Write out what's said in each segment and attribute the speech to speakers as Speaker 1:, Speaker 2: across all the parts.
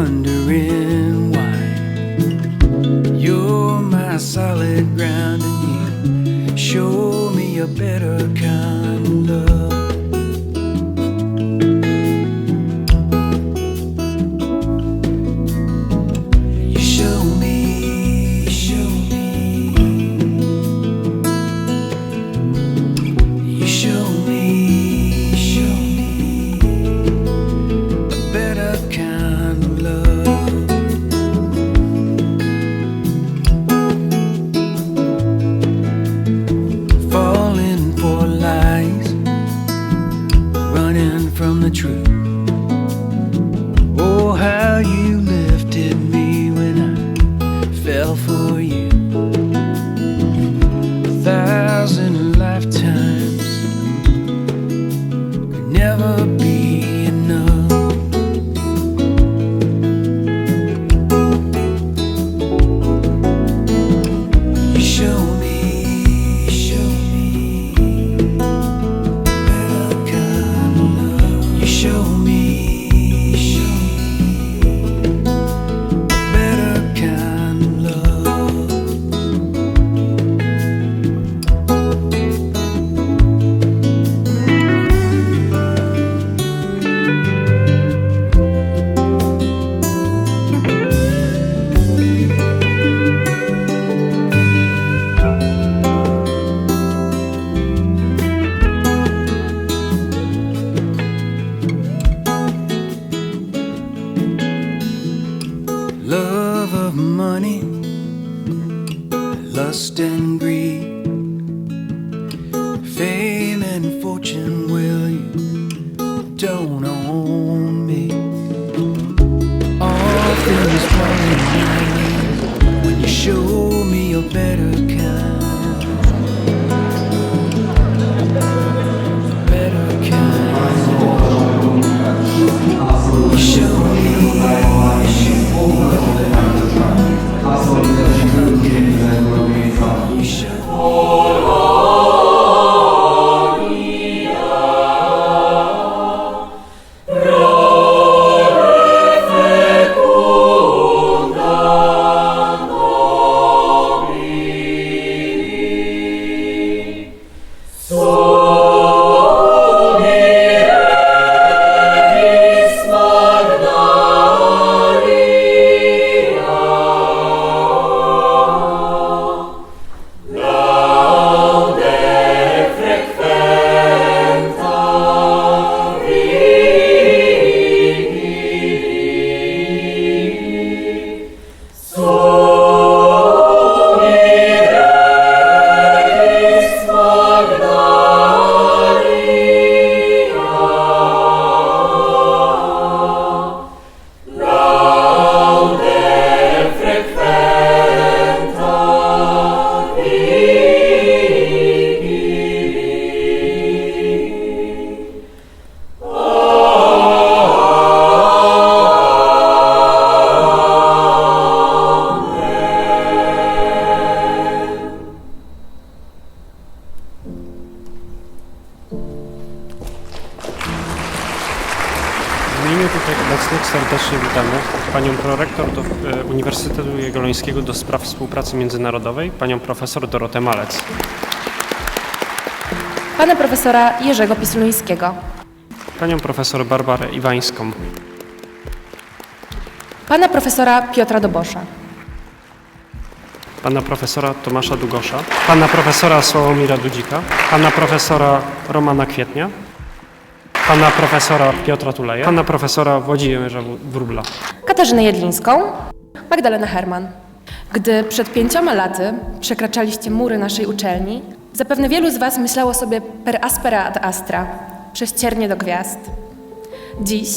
Speaker 1: wondering why you're my solid ground and you show me a better kind. trust and.
Speaker 2: Do spraw współpracy międzynarodowej panią profesor Dorotę Malec.
Speaker 3: Pana profesora Jerzego Pisluńskiego.
Speaker 2: Panią profesor Barbarę Iwańską.
Speaker 3: Pana profesora Piotra Dobosza.
Speaker 2: Pana profesora Tomasza Dugosza. Pana profesora Sławomira Dudzika. Pana profesora Romana Kwietnia. Pana profesora Piotra Tuleja. Pana profesora Włodzimierza Wróbla.
Speaker 3: Katarzynę Jedlińską. Magdalena Herman. Gdy przed pięcioma laty przekraczaliście mury naszej uczelni, zapewne wielu z Was myślało sobie per aspera ad astra, prześciernie do gwiazd. Dziś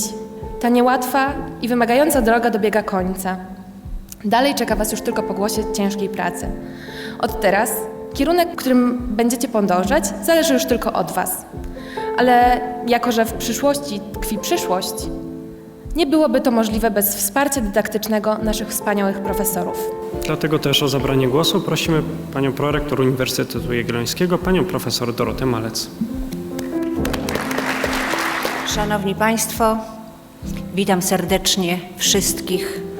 Speaker 3: ta niełatwa i wymagająca droga dobiega końca. Dalej czeka Was już tylko pogłosie ciężkiej pracy. Od teraz kierunek, którym będziecie podążać, zależy już tylko od Was. Ale jako, że w przyszłości tkwi przyszłość, nie byłoby to możliwe bez wsparcia dydaktycznego naszych wspaniałych profesorów.
Speaker 2: Dlatego też o zabranie głosu prosimy panią prorektor Uniwersytetu Jagiellońskiego, panią profesor Dorotę Malec.
Speaker 4: Szanowni Państwo, witam serdecznie wszystkich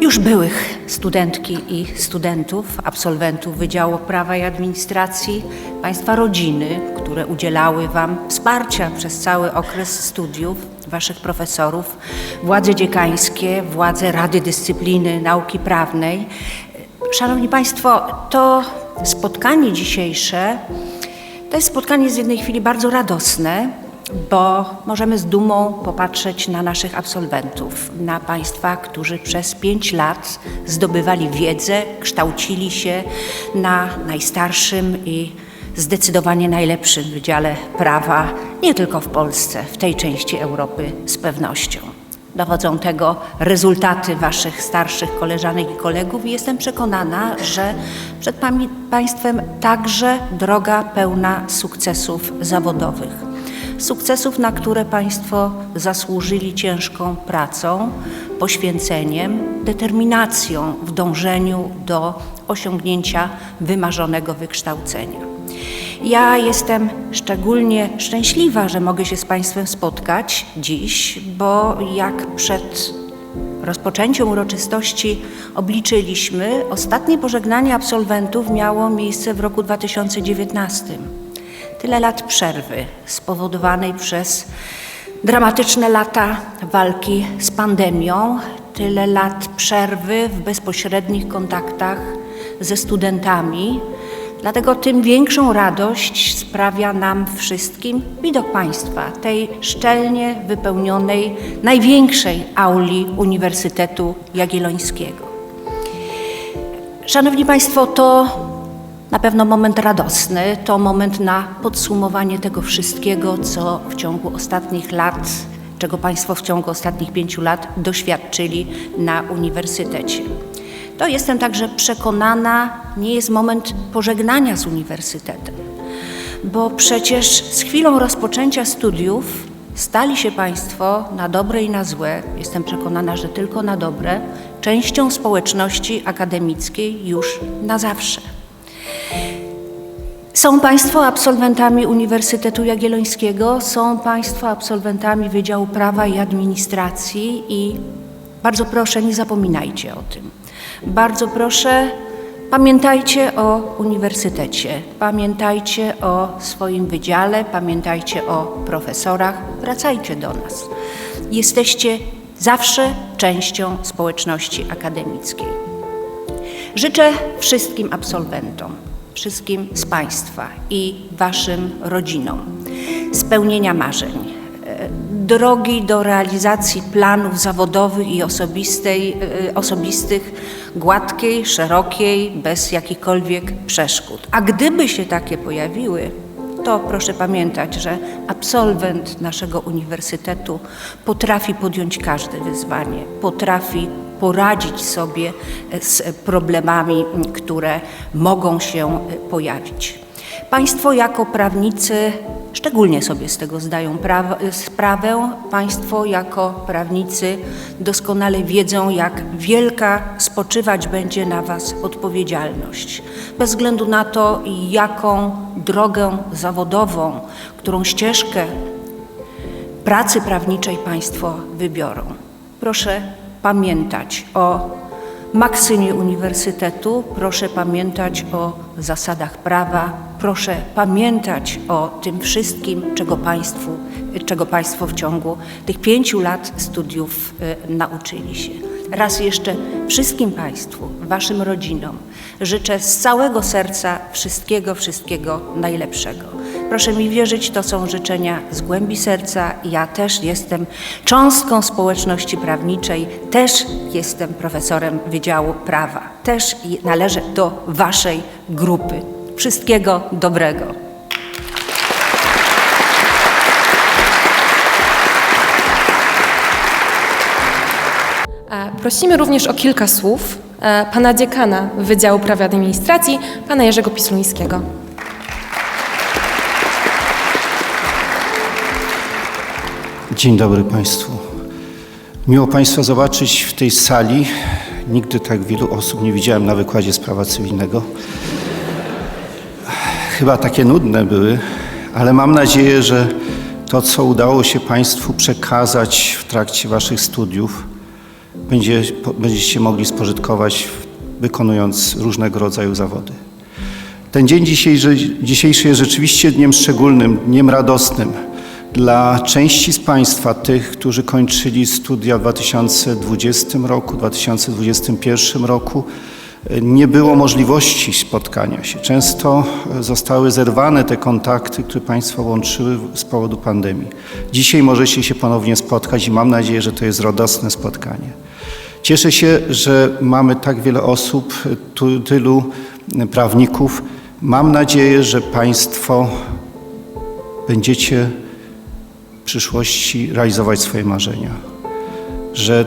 Speaker 4: już byłych studentki i studentów, absolwentów Wydziału Prawa i Administracji, Państwa rodziny, które udzielały Wam wsparcia przez cały okres studiów, Waszych profesorów, władze dziekańskie, władze Rady Dyscypliny Nauki Prawnej. Szanowni Państwo, to spotkanie dzisiejsze to jest spotkanie z jednej chwili bardzo radosne, bo możemy z dumą popatrzeć na naszych absolwentów, na Państwa, którzy przez pięć lat zdobywali wiedzę, kształcili się na najstarszym i zdecydowanie najlepszym Wydziale Prawa, nie tylko w Polsce, w tej części Europy z pewnością. Dowodzą tego rezultaty Waszych starszych koleżanek i kolegów i jestem przekonana, że przed Państwem także droga pełna sukcesów zawodowych. Sukcesów, na które Państwo zasłużyli ciężką pracą, poświęceniem, determinacją w dążeniu do osiągnięcia wymarzonego wykształcenia. Ja jestem szczególnie szczęśliwa, że mogę się z Państwem spotkać dziś, bo jak przed rozpoczęciem uroczystości obliczyliśmy, ostatnie pożegnanie absolwentów miało miejsce w roku 2019. Tyle lat przerwy spowodowanej przez dramatyczne lata walki z pandemią, tyle lat przerwy w bezpośrednich kontaktach ze studentami. Dlatego tym większą radość sprawia nam wszystkim widok Państwa, tej szczelnie wypełnionej, największej auli Uniwersytetu Jagiellońskiego. Szanowni Państwo, to na pewno moment radosny, to moment na podsumowanie tego wszystkiego, co w ciągu ostatnich lat, czego Państwo w ciągu ostatnich pięciu lat doświadczyli na uniwersytecie. To jestem także przekonana, nie jest moment pożegnania z uniwersytetem, bo przecież z chwilą rozpoczęcia studiów stali się Państwo na dobre i na złe, jestem przekonana, że tylko na dobre, częścią społeczności akademickiej już na zawsze. Są Państwo absolwentami Uniwersytetu Jagiellońskiego, są Państwo absolwentami Wydziału Prawa i Administracji i bardzo proszę, nie zapominajcie o tym. Bardzo proszę, pamiętajcie o uniwersytecie, pamiętajcie o swoim wydziale, pamiętajcie o profesorach, wracajcie do nas. Jesteście zawsze częścią społeczności akademickiej. Życzę wszystkim absolwentom, wszystkim z Państwa i Waszym rodzinom spełnienia marzeń, e, drogi do realizacji planów zawodowych i osobistej, e, osobistych gładkiej, szerokiej, bez jakichkolwiek przeszkód. A gdyby się takie pojawiły, to proszę pamiętać, że absolwent naszego uniwersytetu potrafi podjąć każde wyzwanie, potrafi poradzić sobie z problemami, które mogą się pojawić. Państwo jako prawnicy szczególnie sobie z tego zdają praw- sprawę. Państwo jako prawnicy doskonale wiedzą, jak wielka spoczywać będzie na Was odpowiedzialność. Bez względu na to, jaką drogę zawodową, którą ścieżkę pracy prawniczej Państwo wybiorą. Proszę pamiętać o maksymie uniwersytetu, proszę pamiętać o zasadach prawa, proszę pamiętać o tym wszystkim, czego Państwu, czego Państwo w ciągu tych pięciu lat studiów y, nauczyli się. Raz jeszcze wszystkim Państwu, Waszym rodzinom życzę z całego serca wszystkiego, wszystkiego najlepszego. Proszę mi wierzyć, to są życzenia z głębi serca. Ja też jestem cząstką społeczności prawniczej, też jestem profesorem Wydziału Prawa, też należę do Waszej grupy. Wszystkiego dobrego.
Speaker 3: Prosimy również o kilka słów e, pana dziekana Wydziału Prawa Administracji, pana Jerzego Pisluńskiego.
Speaker 5: Dzień dobry Państwu. Miło Państwa zobaczyć w tej sali. Nigdy tak wielu osób nie widziałem na wykładzie z prawa cywilnego. Chyba takie nudne były, ale mam nadzieję, że to, co udało się Państwu przekazać w trakcie Waszych studiów, będzie, będziecie mogli spożytkować, wykonując różnego rodzaju zawody. Ten dzień dzisiejszy, dzisiejszy jest rzeczywiście dniem szczególnym, dniem radosnym. Dla części z Państwa, tych, którzy kończyli studia w 2020 roku, 2021 roku, nie było możliwości spotkania się. Często e, zostały zerwane te kontakty, które Państwa łączyły z powodu pandemii. Dzisiaj możecie się ponownie spotkać i mam nadzieję, że to jest radosne spotkanie. Cieszę się, że mamy tak wiele osób, tylu prawników. Mam nadzieję, że Państwo będziecie w przyszłości realizować swoje marzenia. Że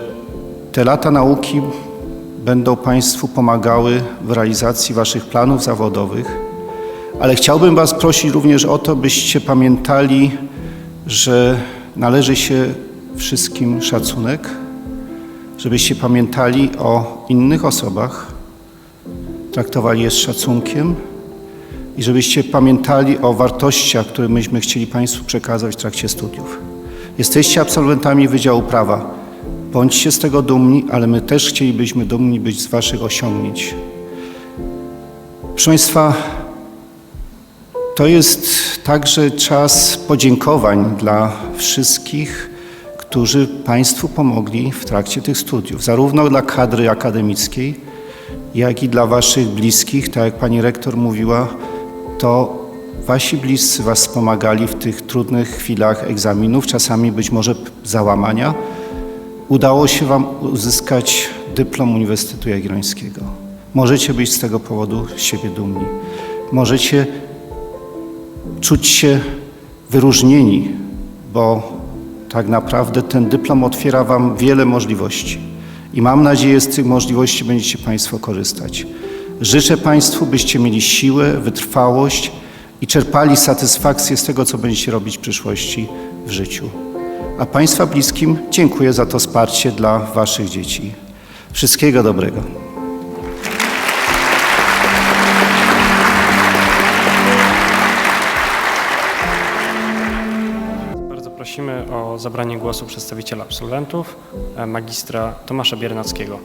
Speaker 5: te lata nauki będą Państwu pomagały w realizacji Waszych planów zawodowych, ale chciałbym Was prosić również o to, byście pamiętali, że należy się wszystkim szacunek, żebyście pamiętali o innych osobach, traktowali je z szacunkiem i żebyście pamiętali o wartościach, które myśmy chcieli Państwu przekazać w trakcie studiów. Jesteście absolwentami Wydziału Prawa. Bądźcie z tego dumni, ale my też chcielibyśmy dumni być z Waszych osiągnięć. Proszę Państwa, to jest także czas podziękowań dla wszystkich, którzy Państwu pomogli w trakcie tych studiów, zarówno dla kadry akademickiej, jak i dla Waszych bliskich. Tak jak Pani Rektor mówiła, to Wasi bliscy Was wspomagali w tych trudnych chwilach egzaminów, czasami być może załamania. Udało się Wam uzyskać dyplom Uniwersytetu Jagiellońskiego. Możecie być z tego powodu siebie dumni. Możecie czuć się wyróżnieni, bo tak naprawdę ten dyplom otwiera Wam wiele możliwości. I mam nadzieję, z tych możliwości będziecie Państwo korzystać. Życzę Państwu, byście mieli siłę, wytrwałość i czerpali satysfakcję z tego, co będziecie robić w przyszłości w życiu. A Państwa bliskim dziękuję za to wsparcie dla Waszych dzieci. Wszystkiego dobrego.
Speaker 2: Bardzo prosimy o zabranie głosu przedstawiciela absolwentów, e, magistra Tomasza Biernackiego.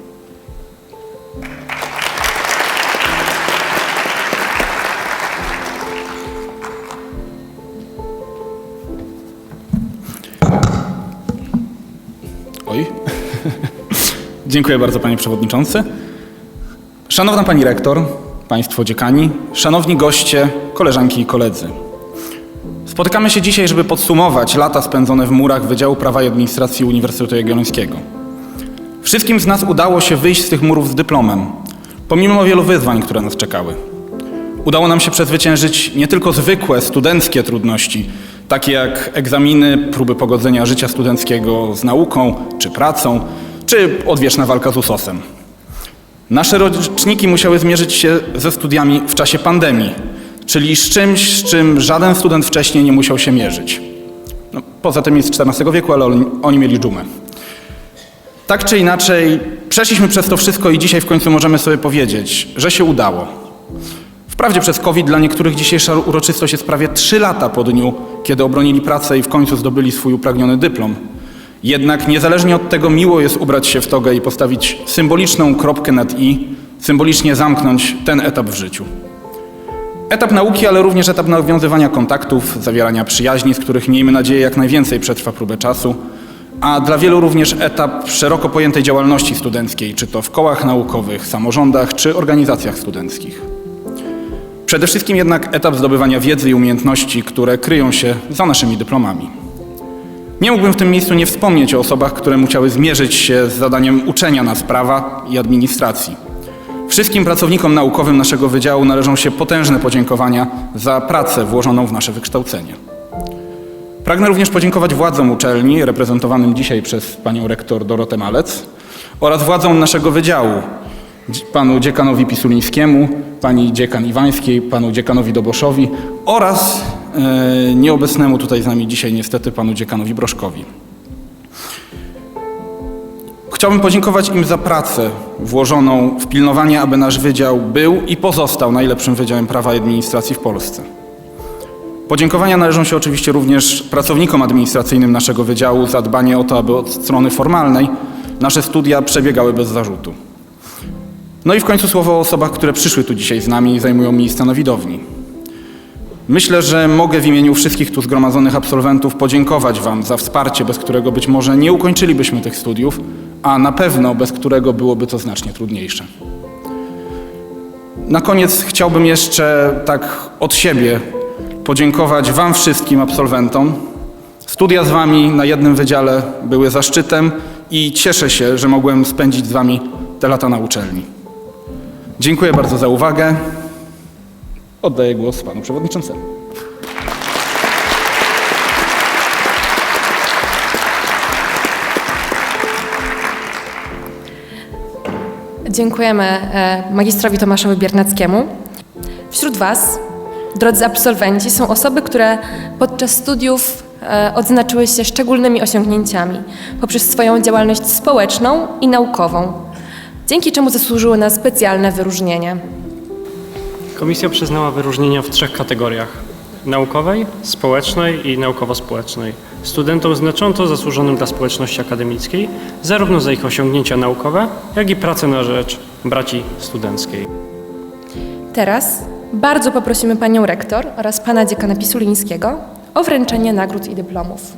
Speaker 6: Oj. Dziękuję bardzo, panie przewodniczący. Szanowna pani rektor, państwo dziekani, szanowni goście, koleżanki i koledzy. Spotykamy się dzisiaj, żeby podsumować lata spędzone w murach Wydziału Prawa i Administracji Uniwersytetu Jagiellońskiego. Wszystkim z nas udało się wyjść z tych murów z dyplomem, pomimo wielu wyzwań, które nas czekały. Udało nam się przezwyciężyć nie tylko zwykłe studenckie trudności, takie jak egzaminy, próby pogodzenia życia studenckiego z nauką czy pracą, czy odwieczna walka z USOS-em. Nasze roczniki musiały zmierzyć się ze studiami w czasie pandemii, czyli z czymś, z czym żaden student wcześniej nie musiał się mierzyć. No, poza tym jest z XIV wieku, ale oni, oni mieli dżumę. Tak czy inaczej, przeszliśmy przez to wszystko i dzisiaj w końcu możemy sobie powiedzieć, że się udało. Wprawdzie przez COVID dla niektórych dzisiejsza uroczystość jest prawie 3 lata po dniu, kiedy obronili pracę i w końcu zdobyli swój upragniony dyplom. Jednak niezależnie od tego miło jest ubrać się w togę i postawić symboliczną kropkę nad i, symbolicznie zamknąć ten etap w życiu. Etap nauki, ale również etap nawiązywania kontaktów, zawierania przyjaźni, z których miejmy nadzieję jak najwięcej przetrwa próbę czasu, a dla wielu również etap szeroko pojętej działalności studenckiej, czy to w kołach naukowych, samorządach, czy organizacjach studenckich. Przede wszystkim jednak etap zdobywania wiedzy i umiejętności, które kryją się za naszymi dyplomami. Nie mógłbym w tym miejscu nie wspomnieć o osobach, które musiały zmierzyć się z zadaniem uczenia nas prawa i administracji. Wszystkim pracownikom naukowym naszego wydziału należą się potężne podziękowania za pracę włożoną w nasze wykształcenie. Pragnę również podziękować władzom uczelni, reprezentowanym dzisiaj przez panią rektor Dorotę Malec, oraz władzom naszego wydziału, dzi- panu dziekanowi Pisulińskiemu, pani dziekan Iwańskiej, panu dziekanowi Doboszowi oraz e, nieobecnemu tutaj z nami dzisiaj niestety panu dziekanowi Broszkowi. Chciałbym podziękować im za pracę włożoną w pilnowanie, aby nasz wydział był i pozostał najlepszym wydziałem prawa i administracji w Polsce. Podziękowania należą się oczywiście również pracownikom administracyjnym naszego wydziału za dbanie o to, aby od strony formalnej nasze studia przebiegały bez zarzutu. No i w końcu słowo o osobach, które przyszły tu dzisiaj z nami i zajmują miejsca na widowni. Myślę, że mogę w imieniu wszystkich tu zgromadzonych absolwentów podziękować Wam za wsparcie, bez którego być może nie ukończylibyśmy tych studiów, a na pewno bez którego byłoby to znacznie trudniejsze. Na koniec chciałbym jeszcze tak od siebie podziękować Wam wszystkim absolwentom. Studia z Wami na jednym wydziale były zaszczytem i cieszę się, że mogłem spędzić z Wami te lata na uczelni. Dziękuję bardzo za uwagę. Oddaję głos Panu Przewodniczącemu.
Speaker 3: Dziękujemy e, magistrowi Tomaszowi Biernackiemu. Wśród Was, drodzy absolwenci, są osoby, które podczas studiów e, odznaczyły się szczególnymi osiągnięciami poprzez swoją działalność społeczną i naukową, dzięki czemu zasłużyły na specjalne wyróżnienie.
Speaker 2: Komisja przyznała wyróżnienia w trzech kategoriach: naukowej, społecznej i naukowo-społecznej. Studentom znacząco zasłużonym dla społeczności akademickiej, zarówno za ich osiągnięcia naukowe, jak i pracę na rzecz braci studenckiej.
Speaker 3: Teraz bardzo poprosimy Panią Rektor oraz Pana Dziekana Pisulińskiego o wręczenie nagród i dyplomów.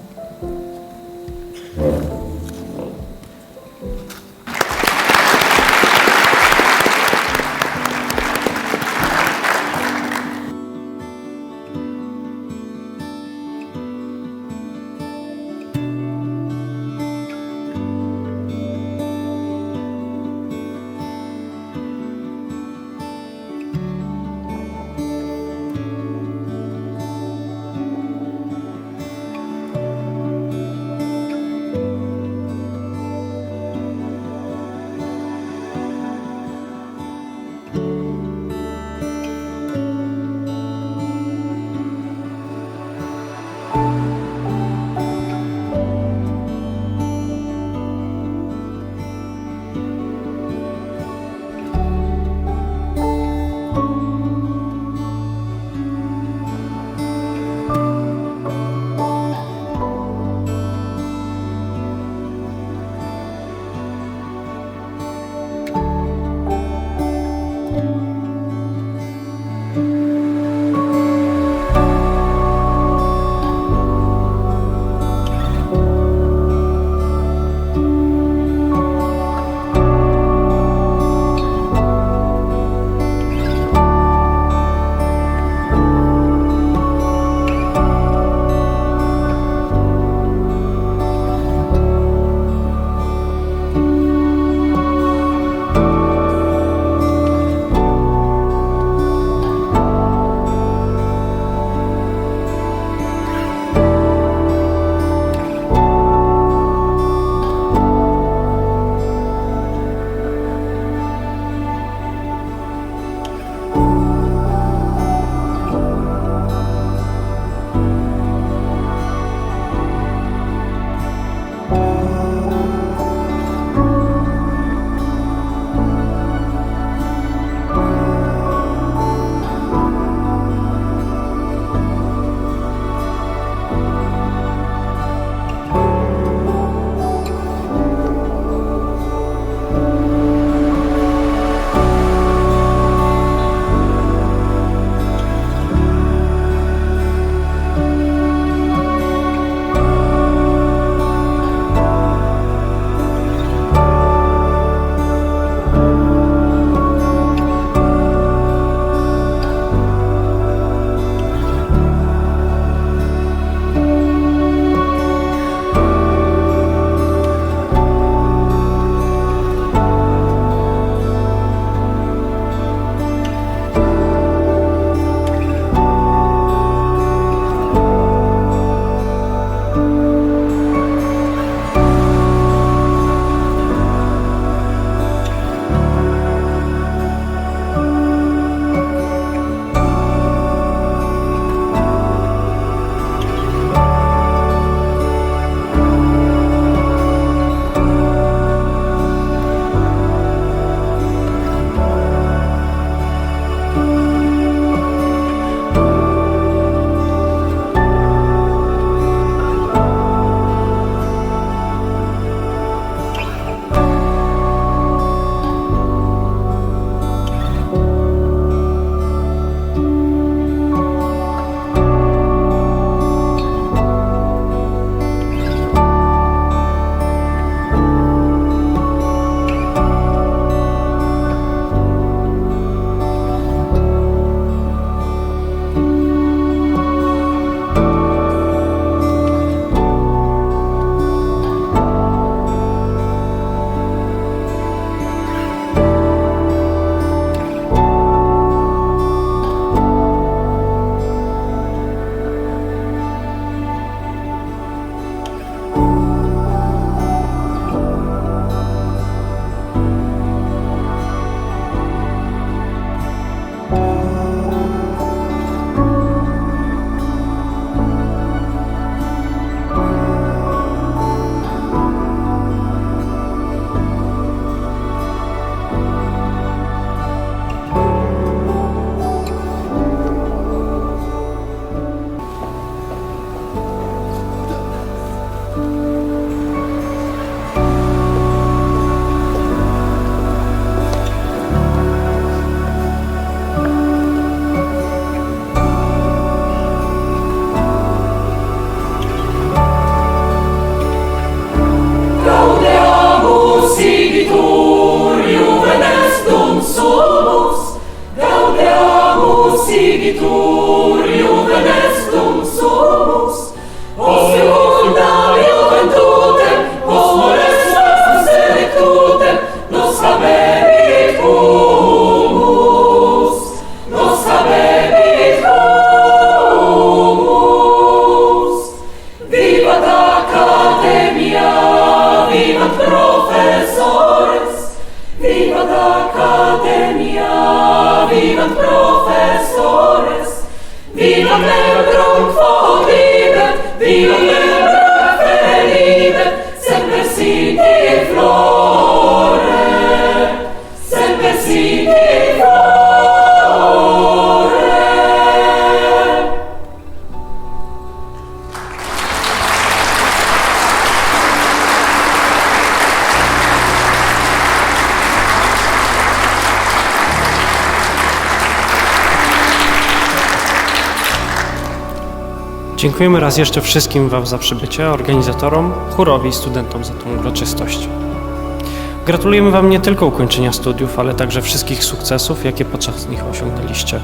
Speaker 2: Dziękujemy raz jeszcze wszystkim Wam za przybycie, organizatorom, chórowi i studentom za tą uroczystość. Gratulujemy Wam nie tylko ukończenia studiów, ale także wszystkich sukcesów, jakie podczas nich osiągnęliście.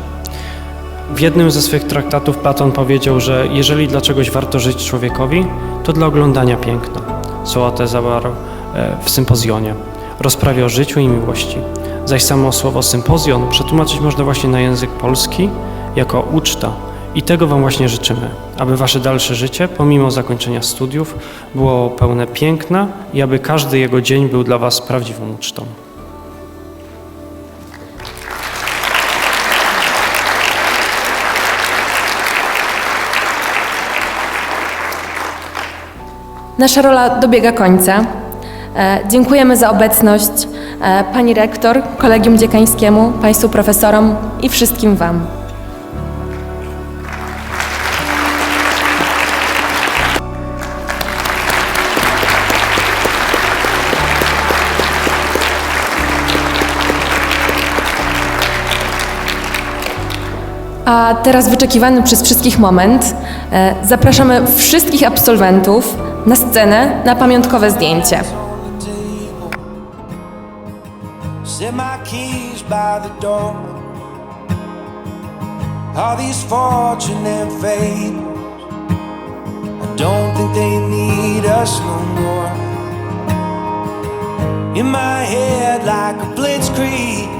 Speaker 2: W jednym ze swych traktatów Platon powiedział, że jeżeli dla czegoś warto żyć człowiekowi, to dla oglądania piękna. Sołatę zawarł e, w sympozjonie, rozprawie o życiu i miłości. Zaś samo słowo sympozjon przetłumaczyć można właśnie na język polski jako uczta. I tego Wam właśnie życzymy, aby Wasze dalsze życie, pomimo zakończenia studiów, było pełne piękna i aby każdy jego dzień był dla Was prawdziwą ucztą.
Speaker 3: Nasza rola dobiega końca. E, Dziękujemy za obecność e, pani rektor, kolegium dziekańskiemu, państwu profesorom i wszystkim wam. A teraz wyczekiwany przez wszystkich moment. e, Zapraszamy wszystkich absolwentów na scenę na pamiątkowe zdjęcie.
Speaker 7: All these. I don't think they need us no more. In my head like a blitzkrieg.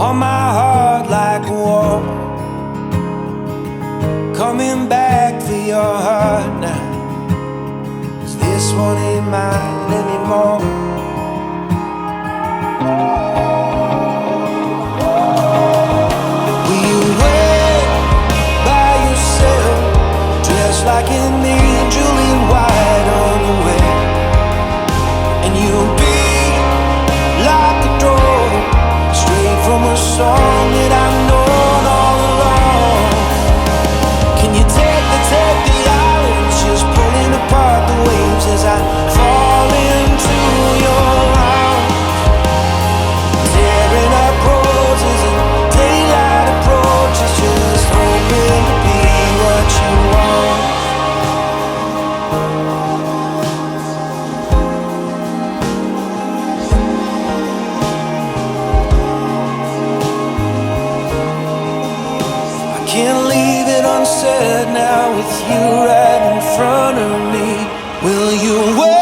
Speaker 7: On my heart like a war. Coming back for your heart now. 'Cause this one ain't mine anymore. can't leave it unsaid now with you right in front of me. Will you wait?